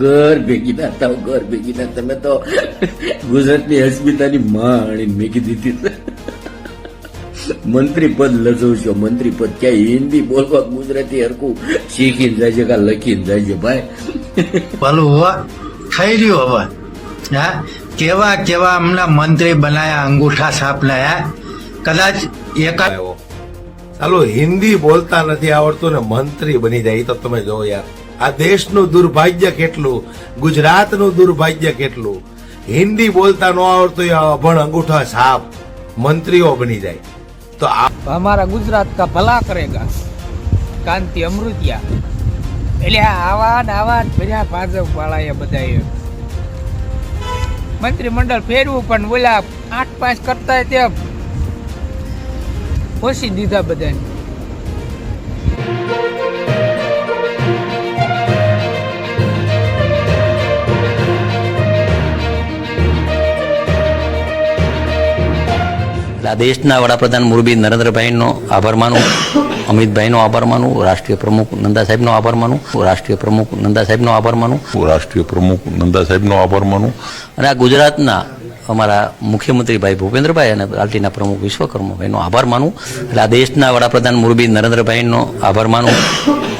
ઘર ભેગી ના થાવ ઘર ભેગી ના તમે તો ગુજરાતની અસ્મિતાની માણી મેકી દીધી છે. મંત્રી પદ લજવશો મંત્રી પદ ક્યાંય હિન્દી બોલવા ગુજરાતી હરકું શીખીને જાય છે કા લખીને જાય છે ભાઈ. ભલું હોવા થઈ રહ્યું હવે. હા? કેવા કેવા હમણાં મંત્રી બનાયા અંગૂઠા સાપ લાયા કદાચ એકાદ આવ્યો ચાલો હિન્દી બોલતા નથી આવડતું ને મંત્રી બની જાય એ તો તમે જો યાર. આ દેશનું દુર્ભાગ્ય કેટલું? ગુજરાતનું દુર્ભાગ્ય કેટલું? હિન્દી બોલતા ન આવડતું અભણ અંગૂઠા સાપ. મંત્રીઓ બની જાય. તો અમારા ગુજરાત કા ભલા કરેગા? કાંતિ અમૃતિયા. એટલે આવા ને આવા બધા ભાજપ વાળા એ બધા મંત્રીમંડળ ફેરવું પણ બોલ્યા આઠ પાંચ કરતા તેમ. ઓછી દીધા બધાને. આ દેશના વડાપ્રધાન મુરબી નરેન્દ્રભાઈનો આભાર માનું અમિતભાઈનો આભાર માનું રાષ્ટ્રીય પ્રમુખ નંદા સાહેબનો આભાર માનું રાષ્ટ્રીય પ્રમુખ નંદા સાહેબનો આભાર માનું. રાષ્ટ્રીય પ્રમુખ નંદા સાહેબનો આભાર માનું. અને આ ગુજરાતના અમારા મુખ્યમંત્રી ભાઈ ભૂપેન્દ્રભાઈ અને પાર્ટીના પ્રમુખ વિશ્વકર્માભાઈનો આભાર માનું. એટલે આ દેશના વડાપ્રધાન મુરબી નરેન્દ્રભાઈનો આભાર માનું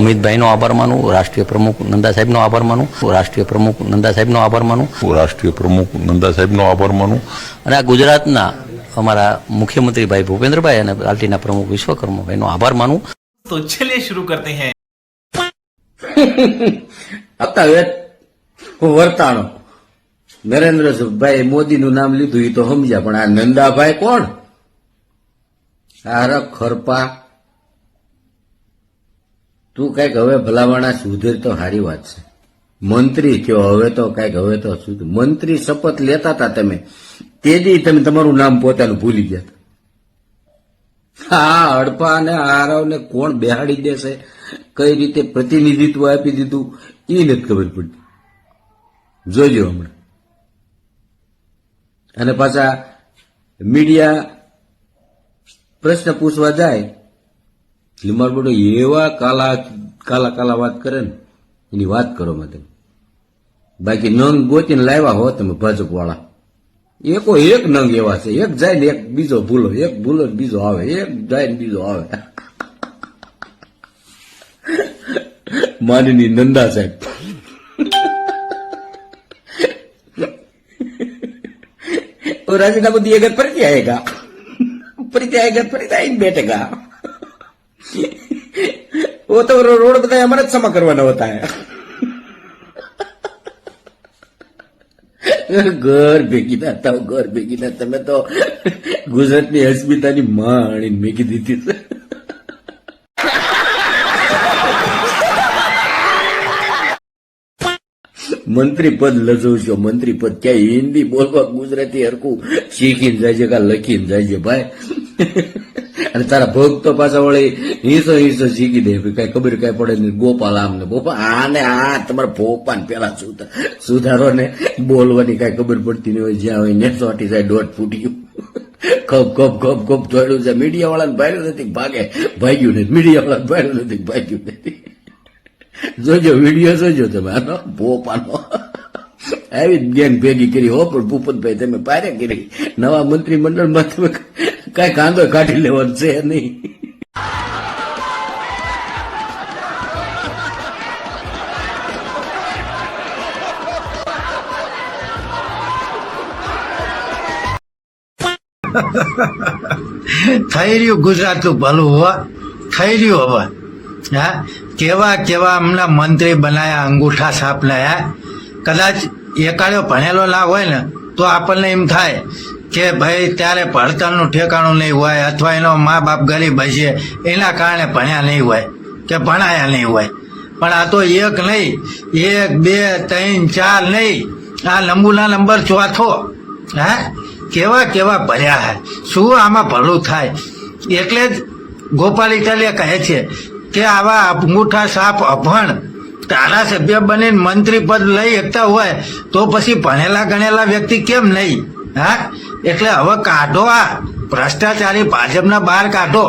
અમિતભાઈનો આભાર માનું રાષ્ટ્રીય પ્રમુખ નંદા સાહેબનો આભાર માનું રાષ્ટ્રીય પ્રમુખ નંદા સાહેબનો આભાર માનું. રાષ્ટ્રીય પ્રમુખ નંદા સાહેબનો આભાર માનું. અને આ ગુજરાતના અમારા મુખ્યમંત્રી ભાઈ ભૂપેન્દ્રભાઈ અને પાર્ટીના પ્રમુખ વિશ્વકર્માભાઈનો આભાર માનું तो चलिए शुरू करते हैं હતા વેત વર્તાણો નરેન્દ્રભાઈ મોદીનું નામ લીધું એ તો સમજ્યા પણ આ નંદાભાઈ કોણ આ ખરપા તું કઈક હવે ભલામણા સુધીર તો સારી વાત છે મંત્રી કયો હવે તો કઈક હવે તો સુધ મંત્રી શપથ લેતા હતા તમે તેદી તમે તમારું નામ પોતાનું ભૂલી ગયા હા હડપા અને આરવને કોણ બેહાડી દેશે? કઈ રીતે પ્રતિનિધિત્વ આપી દીધું? એ નથી ખબર પડતી. જોજો હમણાં. અને પાછા મીડિયા પ્રશ્ન પૂછવા જાય લીમાર બોડો એવા કાલા કાલા કાલા વાત કરે ને, એની વાત કરો માં તમે બાકી નંગ ગોતીને લાવ્યા હો તમે ભાજપ વાળા એકો એક નંગ એવા છે એક જાય ને એક બીજો ભૂલો એક ભૂલો ને બીજો આવે એક જાય ને બીજો આવે માનની નંદા સાહેબ तो राजीनामा दिएगा फिर क्या आएगा फिर क्या आएगा फिर क्या ही बैठेगा वो तो रो- रोड बताए हमारा क्षमा करवाना होता है ઘર ભેગી ના ઘર ભેગી ના તમે તો ગુજરાતની અસ્મિતાની માણી મેકી દીધી મંત્રી પદ લજવશો મંત્રી પદ ક્યાંય હિન્દી બોલવા ગુજરાતી હરકું શીખીને જાય છે કા લખીને જાય છે ભાઈ. અને તારા તો પાછા વળી હિંસો હિંસો શીખી દે. કઈ ખબર કઈ પડે નહીં. ગોપાલ આમ ને ગોપાલ. આને આ તમારા ભોપાન પેલા સુધાર ને બોલવાની કઈ ખબર પડતી નહીં હોય. જ્યાં હોય ને ચોટી જાય દોઢ ફૂટી ગયું. કપ કપ કપ કપ જોડ્યું છે. મીડિયા વાળાને ભાર્યું નથી ભાગે. ભાગ્યું નથી. મીડિયા વાળાને ભાર્યું નથી ભાગ્યું નથી. જોજો, વીડિયો જોજો તમે. આનો ભોપાનો. આવી જ ગેંગ ભેગી કરી. હો પણ ભૂપતભાઈ, તમે પારે કરી. નવા મંત્રી મંડળમાં તમે કઈ કાંદો કાઢી લેવાનો છે નહીં. થઈ રહ્યું ગુજરાતનું ભલું હવે. થઈ રહ્યું હવે. હા? કેવા કેવા હમણાં મંત્રી બનાયા, અંગૂઠા સાપ લાયા. કદાચ એકાડો ભણેલો ના હોય ને, તો આપણને એમ થાય કે ભાઈ ત્યારે ભણતરનું ઠેકાણું નહીં હોય અથવા એનો મા બાપ ગરીબ હશે, એના કારણે ભણ્યા નહીં હોય કે ભણાયા નહીં હોય. પણ આ તો એક નહીં, એક, બે, ત્રણ, ચાર નહીં. આ લંબુના નંબર ચોથો. હા? કેવા કેવા ભર્યા હે? શું આમાં ભલું થાય? એટલે જ ગોપાલ ઇટાલિયા કહે છે કે આવા અંગૂઠા સાપ અભણ ધારાસભ્ય બનીને મંત્રી પદ લઈ શકતા હોય તો પછી ભણેલા ગણેલા વ્યક્તિ કેમ નહીં? હા? એટલે હવે કાઢો આ. ભ્રષ્ટાચારી ભાજપના બહાર કાઢો.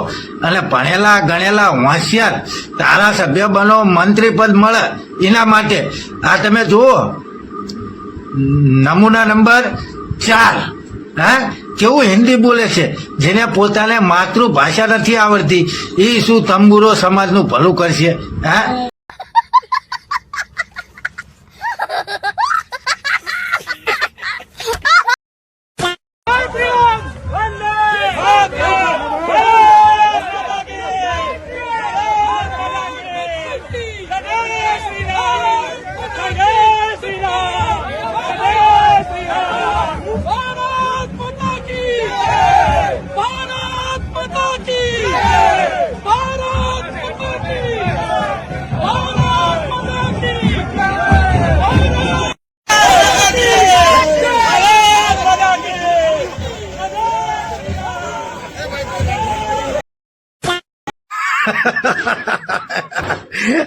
અને ભણેલા, ગણેલા, હોશિયાર, ધારાસભ્ય બનો મંત્રી પદ મળે એના માટે. આ તમે જુઓ. નમૂના નંબર ચાર. હા? કેવું હિન્દી બોલે છે? જેને પોતાને માતૃભાષા નથી આવડતી. એ શું તંબુરો સમાજનું ભલું કરશે? હા?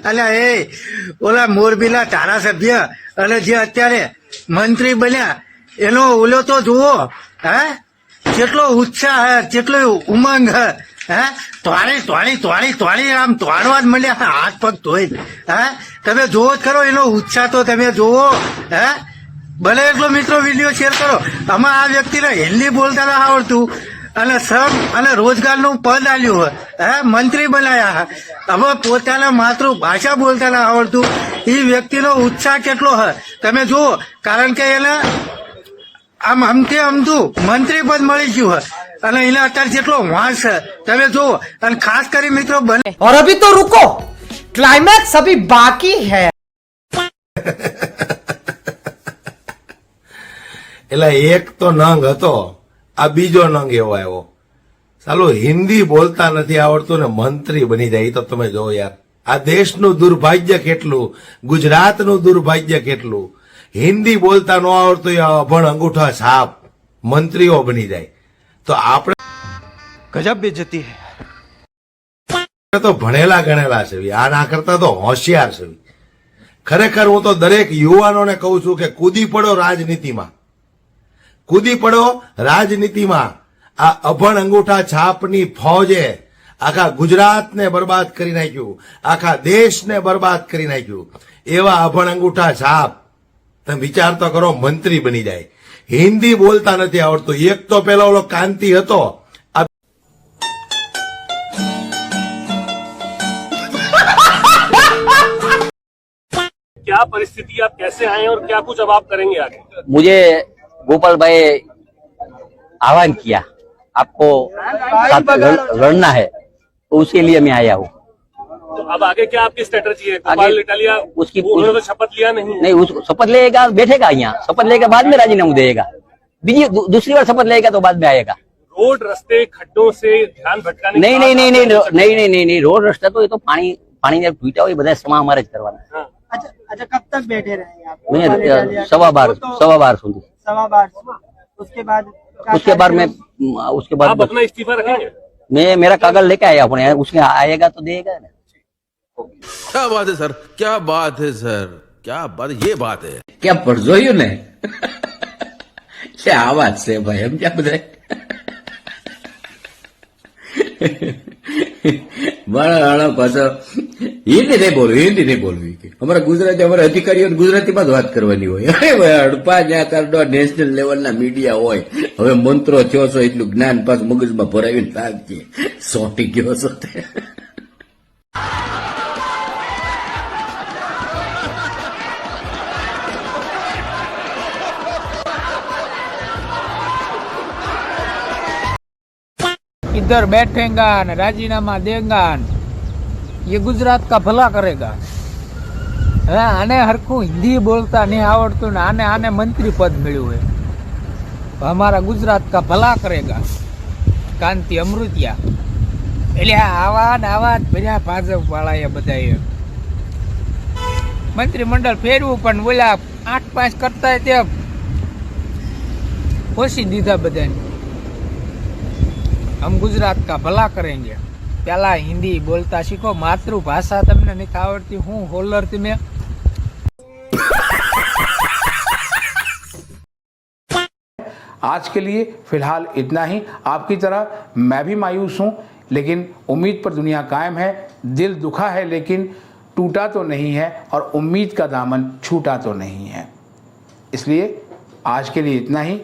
અને એ, ઓલા મોરબીના ધારાસભ્ય અને જે અત્યારે મંત્રી બન્યા, એનો ઓલો તો જુઓ, હે? કેટલો ઉત્સાહ હે, કેટલો ઉમંગ હે હે? તોણી તોણી તોણી તોણી આમ તોડવા જ મળ્યા હાથ પગ ધોઈ હે? તમે જોવો જ ખરો, એનો ઉત્સાહ તો તમે જોવો હે? ભલે એટલો મિત્રો વીડિયો શેર કરો, આમાં આ વ્યક્તિને હિન્દી બોલતા ના આવડતું. અને શ્રમ અને રોજગારનું પદ આવ્યું હોય. હે મંત્રી બનાયા હવે પોતાના માતૃભાષા બોલતા ના આવડતું. એ વ્યક્તિનો ઉત્સાહ કેટલો હોય તમે જુઓ કારણ કે એને આમ અમથી અમથું મંત્રી પદ મળી ગયું હોય અને એને અત્યારે જેટલો વાંસ છે તમે જુઓ અને ખાસ કરી મિત્રો બને. ઓર અભી તો રૂકો. ક્લાઇમેક્સ અભી બાકી હે. એટલે એક તો નંગ હતો. આ બીજો નંગ એવો આવ્યો. ચાલો હિન્દી બોલતા નથી આવડતું ને મંત્રી બની જાય તો તમે જો યાર. આ દેશનું દુર્ભાગ્ય કેટલું ગુજરાતનું દુર્ભાગ્ય કેટલું. હિન્દી બોલતા ન આવડતું એ અભણ અંગૂઠા સાપ મંત્રીઓ બની જાય. તો આપણે ગજબ બેજતી હે. તો ભણેલા ગણેલા છે આના કરતા તો હોશિયાર છે ખરેખર હું તો દરેક યુવાનોને કહું છું કે કૂદી પડો રાજનીતિમાં. કૂદી પડો રાજનીતિમાં આ અભણ અંગૂઠા છાપની ફોજે આખા ગુજરાતને બરબાદ કરી નાખ્યું આખા દેશને બરબાદ કરી નાખ્યું એવા અભણ અંગૂઠા છાપ તમે વિચાર તો કરો મંત્રી બની જાય હિન્દી બોલતા નથી આવડતું એક તો પેલો ઓલો કાંતિ હતો આ क्या परिस्थिति आप कैसे आए और क्या कुछ अब आप करेंगे आगे मुझे गोपाल भाई आह्वान किया आपको साथ लड़- लड़ना है तो उसके लिए मैं आया हूँ तो अब आगे क्या आपकी स्ट्रेटेजी है गोपाल आगे इटालिया उसकी- उन्होंने तो शपथ लिया नहीं नहीं उस शपथ लेगा बैठेगा यहाँ शपथ लेके बाद में राजीनामा देगा बीजी दू- दूसरी बार शपथ लेगा तो बाद में आएगा रोड रस्ते खड्डों से ध्यान भटकाने की नहीं बात नहीं नहीं नहीं आप- नहीं नहीं नहीं नहीं रोड रस्ता तो ये तो पानी पानी ने टूटा हो ये બધા સમા અમારે જ કરવાના हाँ। अच्छा अच्छा कब तक बैठे रहे आप मैं गोपाल इटालिया सवा के- बार वो तो सवा बार સુધી सवा बार उसके बाद क्या उसके बाद मैं कार्यक्रम? उसके आप बाद अपना इस्तीफा रखेंगे मैं मेरा कागज लेके आया अपने उसके आएगा तो देगा ना क्या बात है सर क्या बात है सर क्या बात ये बात है ક્યાં પર જોયું ને એટલે આ વાત છે ભાઈ એમ ક્યાં બધા હાણા પાછા હિન્દી નહીં બોલવી હિન્દી નહીં બોલવી કે. અમારા ગુજરાતી, અમારા અધિકારીઓ ગુજરાતીમાં જ વાત કરવાની હોય. અરે અડપા જ્યાં કરડો નેશનલ લેવલના મીડિયા હોય. હવે મંત્રો થયો છો એટલું જ્ઞાન પાછું મગજમાં ભરાવીને રાખજે સોટી ગયો છો તે. इधर बैठेगा न राजीनामा देगा न ये गुजरात का भला करेगा હા આને હરખું હિન્દી બોલતા નહીં આવડતું ને આને આને મંત્રી પદ મળ્યું હે હમારા ગુજરાત કા ભલા કરેગા કાંતિ અમૃતિયા એટલે આ આવા ને આવા જ ભર્યા ભાજપ વાળા એ બધા મંત્રીમંડળ ફેરવું પણ બોલ્યા આઠ પાંચ કરતા તે ખોસી દીધા બધાને हम गुजरात का भला करेंगे पहला हिंदी बोलता सीखो मातृभाषा તમને નથી આવડતી હું હોલર તમે आज के लिए फिलहाल इतना ही आपकी तरह मैं भी मायूस हूँ लेकिन उम्मीद पर दुनिया कायम है दिल दुखा है लेकिन टूटा तो नहीं है और उम्मीद का दामन छूटा तो नहीं है इसलिए आज के लिए इतना ही